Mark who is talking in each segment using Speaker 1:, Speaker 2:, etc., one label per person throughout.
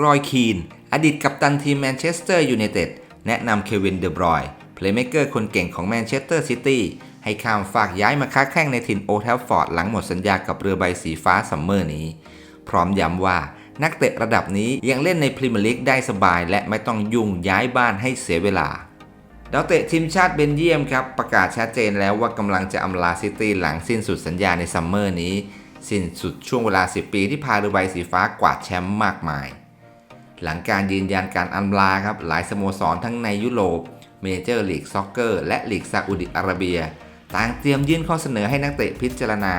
Speaker 1: รอยคีน อดีตกัปตันทีมแมนเชสเตอร์ยูไนเต็ดแนะนำเควินเดอบรอยเพลย์เมเกอร์คนเก่งของแมนเชสเตอร์ซิตี้ให้ข้ามฝากย้ายมาค้าแข่งในถิ่นโอเทลฟอร์ดหลังหมดสัญญากับเรือใบสีฟ้าซัมเมอร์นี้ พร้อมย้ำว่านักเตะระดับนี้ยังเล่นในพรีเมียร์ลีกได้สบาย และไม่ต้องยุ่งย้ายบ้านให้เสียเวลาดาวเตะทีมชาติเบนเยียมครับประกาศชัดเจนแล้วว่ากำลังจะอำลาซิตี้หลังสิ้นสุดสัญญาในซัมเมอร์นี้ สิ้นสุดช่วงเวลา 10 ปีที่พาเรือใบสีฟ้ากวาดแชมป์มากมาย หลังการยืนยันการอำลาครับหลายสโมสรทั้งในยุโรปเมเจอร์ลีกซ็อกเกอร์และลีกซาอุดิอาระเบีย ต่างเตรียมยื่นข้อเสนอให้นักเตะพิจารณา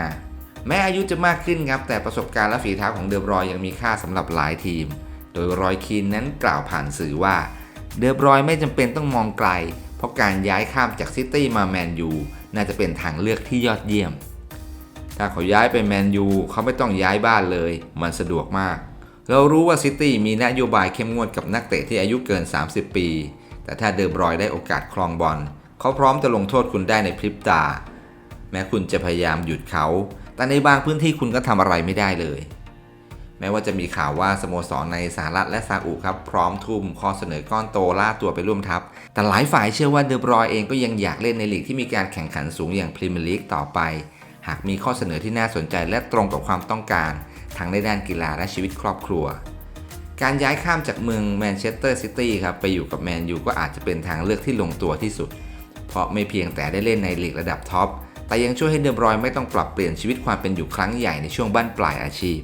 Speaker 1: แม้อายุจะมากขึ้นครับ แต่ประสบการณ์และฝีเท้าของเดอบรอยยังมีค่าสำหรับหลายทีม โดยรอยคีนนั้นกล่าวผ่านสื่อว่า เดอบรอยไม่จำเป็นต้องมองไกล เพราะการย้ายข้ามจากซิตี้มาแมนยูน่าจะเป็นทางเลือกที่ยอดเยี่ยม ถ้าเขาย้ายไปแมนยูเขาไม่ต้องย้ายบ้านเลย มันสะดวกมาก เรารู้ว่าซิตี้มีนโยบายเข้มงวดกับนักเตะที่อายุเกิน 30 ปี แต่ถ้าเดอบรอยได้โอกาสครองบอลเขาพร้อมจะลงโทษคุณได้ในพริบตา แม้คุณจะพยายามหยุดเขา แต่ในบางพื้นที่คุณก็ทำอะไรไม่ได้เลย แม้ว่าจะมีข่าวว่าสโมสรในสหรัฐและซาอุครับพร้อมทุ่มข้อเสนอก้อนโตล่าตัวไปร่วมทัพ แต่หลายฝ่ายเชื่อว่าเดอบรอยเองก็ยังอยากเล่นในลีกที่มีการแข่งขันสูงอย่างพรีเมียร์ลีกต่อไป หากมีข้อเสนอที่น่าสนใจและตรงกับความต้องการ ทั้งในด้านกีฬาและชีวิตครอบครัว การย้ายข้ามจากเมืองแมนเชสเตอร์ซิตี้ครับไปอยู่กับแมนยูก็อาจจะเป็นทางเลือกที่ลงตัวที่สุด เพราะไม่เพียงแต่ได้เล่นในลีกระดับท็อปแต่ยังช่วยให้เดอบรอยไม่ต้องปรับเปลี่ยนชีวิตความเป็นอยู่ครั้งใหญ่ในช่วงบั้นปลายอาชีพ